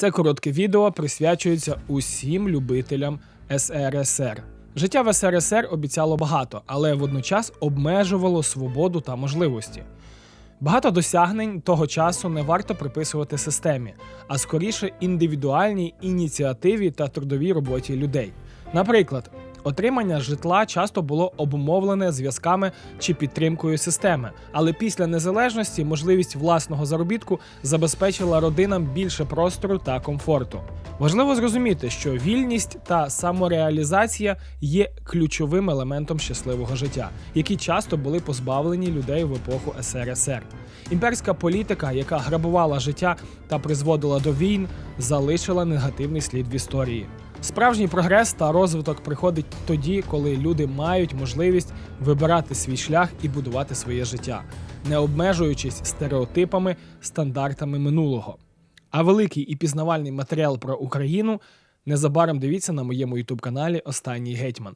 Це коротке відео присвячується усім любителям СРСР. Життя в СРСР обіцяло багато, але водночас обмежувало свободу та можливості. Багато досягнень того часу не варто приписувати системі, а скоріше індивідуальній ініціативі та трудовій роботі людей. Наприклад, отримання житла часто було обумовлене зв'язками чи підтримкою системи, але після незалежності можливість власного заробітку забезпечила родинам більше простору та комфорту. Важливо зрозуміти, що вільність та самореалізація є ключовим елементом щасливого життя, які часто були позбавлені людей в епоху СРСР. Імперська політика, яка грабувала життя та призводила до війн, залишила негативний слід в історії. Справжній прогрес та розвиток приходить тоді, коли люди мають можливість вибирати свій шлях і будувати своє життя, не обмежуючись стереотипами, стандартами минулого. А великий і пізнавальний матеріал про Україну незабаром дивіться на моєму ютуб каналі Останній гетьман.